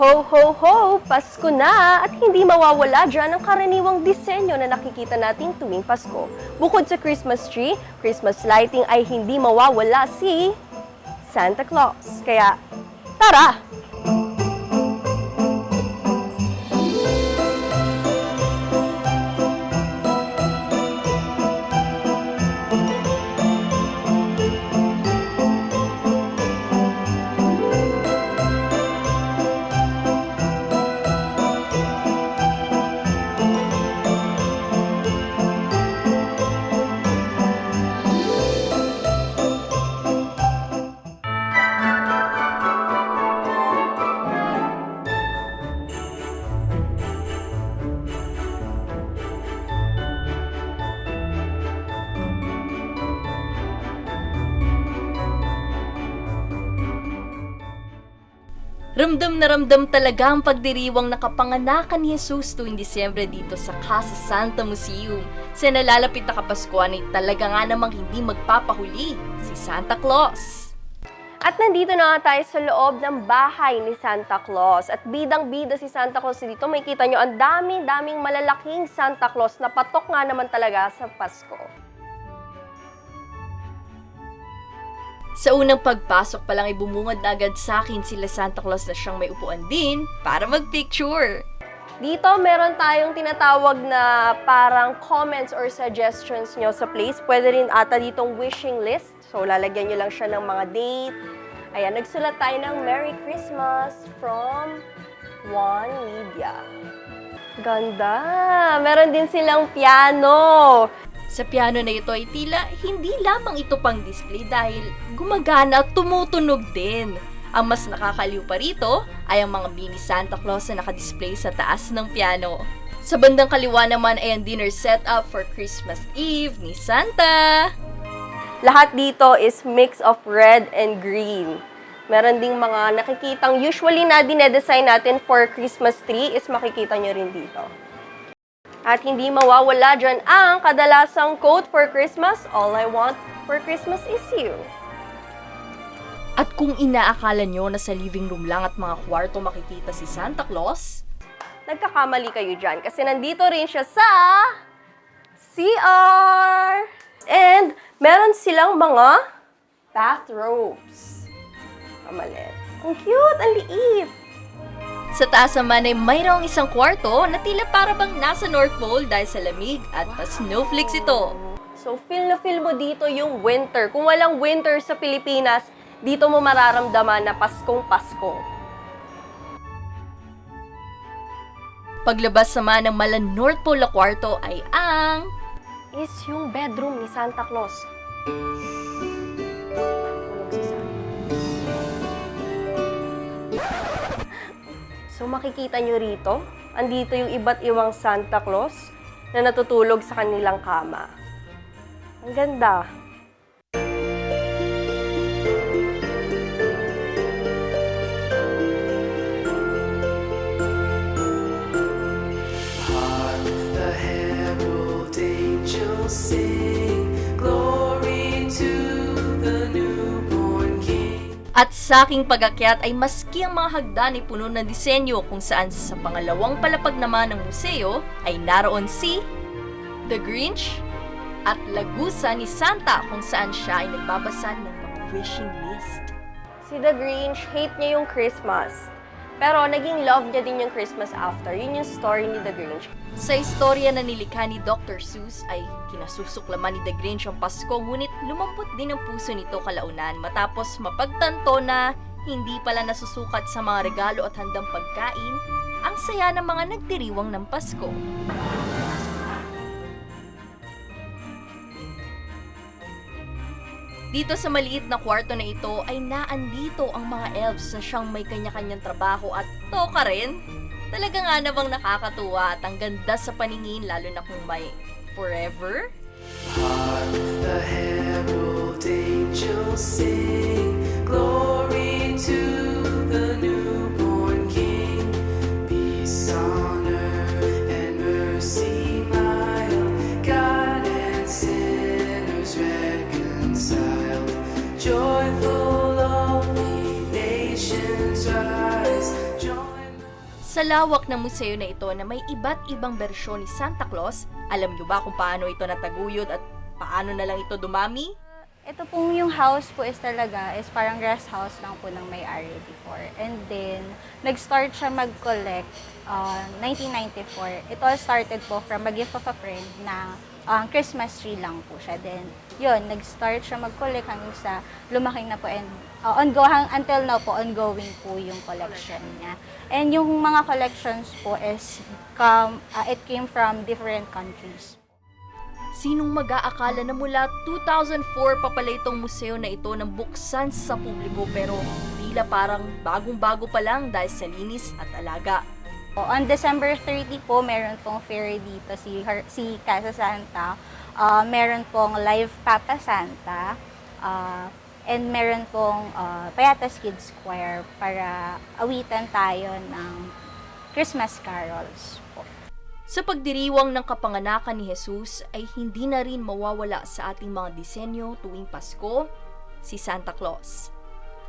Ho, ho, ho! Pasko na! At hindi mawawala dyan ang karaniwang disenyo na nakikita nating tuwing Pasko. Bukod sa Christmas tree, Christmas lighting ay hindi mawawala si Santa Claus. Kaya, tara! Ramdam na ramdam talaga ang pagdiriwang nakapanganakan ni Jesus tuwing Disyembre dito sa Casa Santa Museum. Sa nalalapit na Kapaskuhan ay talaga nga namang hindi magpapahuli, si Santa Claus. At nandito na tayo sa loob ng bahay ni Santa Claus. At bidang-bida si Santa Claus dito. May kita nyo, ang dami-daming malalaking Santa Claus na patok nga naman talaga sa Pasko. Sa unang pagpasok pa lang ay bumungad na agad sa akin sila Santa Claus na siyang may upuan din para magpicture. Dito, meron tayong tinatawag na parang comments or suggestions nyo sa place. Pwede rin ata ditong wishing list. So, lalagyan nyo lang siya ng mga date. Ayan, nagsulat tayo ng Merry Christmas from One Media. Ganda! Meron din silang piano. Sa piano na ito ay tila hindi lamang ito pang display dahil gumagana at tumutunog din. Ang mas nakakaliw pa rito ay ang mga mini Santa Claus na nakadisplay sa taas ng piano. Sa bandang kaliwa naman ay ang dinner setup for Christmas Eve ni Santa. Lahat dito is mix of red and green. Meron ding mga nakikitang usually na dinedesign natin for Christmas tree is makikita nyo rin dito. At hindi mawawala dyan ang kadalasang quote for Christmas, All I want for Christmas is you. At kung inaakala nyo na sa living room lang at mga kwarto makikita si Santa Claus, Nagkakamali kayo dyan kasi nandito rin siya sa CR! And meron silang mga bathrobes. Kamalit. Ang cute! Ang liit! Sa taas naman ay mayroong isang kwarto na tila para bang nasa North Pole dahil sa lamig at pa snowflakes ito. So, feel na feel mo dito yung winter. Kung walang winter sa Pilipinas, dito mo mararamdaman na Paskong Pasko. Paglabas naman ng mala North Pole kwarto ay ang... Is yung bedroom ni Santa Claus. So, makikita nyo rito, andito yung iba't ibang Santa Claus na natutulog sa kanilang kama. Ang ganda. Sa aking pagakyat ay maski ang mga hagdan ay puno ng disenyo kung saan sa pangalawang palapag naman ng museo ay naroon si The Grinch at Lagusa ni Santa kung saan siya ay nagbabasa ng mga wishing list. Si The Grinch, hate niya yung Christmas. Pero naging love niya din yung Christmas after. Yun yung story ni The Grinch. Sa istorya na nilikha ni Dr. Seuss ay kinasusuklaman ni The Grinch ang Pasko ngunit lumambot din ang puso nito kalaunan matapos mapagtanto na hindi pala nasusukat sa mga regalo at handang pagkain ang saya ng mga nagdiriwang ng Pasko. Dito sa maliit na kwarto na ito ay naandito ang mga elves na siyang may kanya-kanyang trabaho at toka rin Talaga nga namang nakakatuwa at ang ganda sa paningin lalo na kung may forever. Hark the herald angels sing, glory to Sa lawak ng museo na ito na may iba't ibang bersyon ni Santa Claus, alam niyo ba kung paano ito nataguyod at paano na lang ito dumami? Ito pong yung house po is talaga is parang rest house lang po ng may-ari before. And then, nag-start siya mag-collect uh, 1994. It all started po from a gift of a friend na um, Christmas tree lang po siya. Then, yun, nag-start siya mag-collect hanggang sa lumaki na po and uh, ongoing, until now po, ongoing po yung collection niya. And yung mga collections po is, come, uh, it came from different countries. Sinong mag-aakala na mula 2004 pa pala itong museo na ito nang buksan sa publiko pero tila parang bagong-bago pa lang dahil sa linis at alaga. Po, On December 30 po, meron pong fair dito si, Her- si Casa Santa. Ah, meron pong live Papa Santa. Ah, and meron pong ah, Payatas Kids Choir para awitan tayo ng Christmas carols. Sa pagdiriwang ng kapanganakan ni Jesus ay hindi na rin mawawala sa ating mga disenyo tuwing Pasko, si Santa Claus.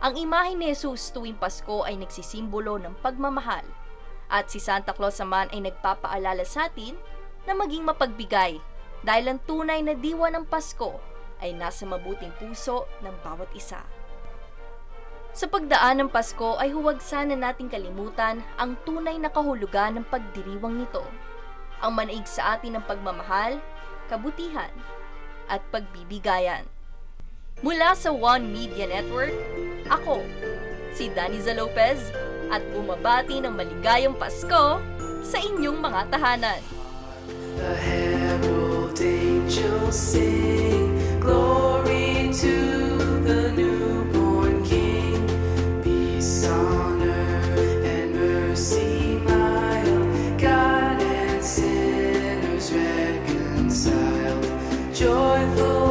Ang imahe ni Jesus tuwing Pasko ay nagsisimbolo ng pagmamahal at si Santa Claus naman ay nagpapaalala sa atin na maging mapagbigay dahil ang tunay na diwa ng Pasko ay nasa mabuting puso ng bawat isa. Sa pagdaan ng Pasko ay huwag sana nating kalimutan ang tunay na kahulugan ng pagdiriwang nito ang manaig sa atin ng pagmamahal, kabutihan, at pagbibigayan. Mula sa One Media Network, ako, si Daniza Lopez, at bumabati ng maligayang Pasko sa inyong mga tahanan. The herald angels sing glory to the newborn King. Peace on earth and mercy mild, God and sinners reconciled. Joyful,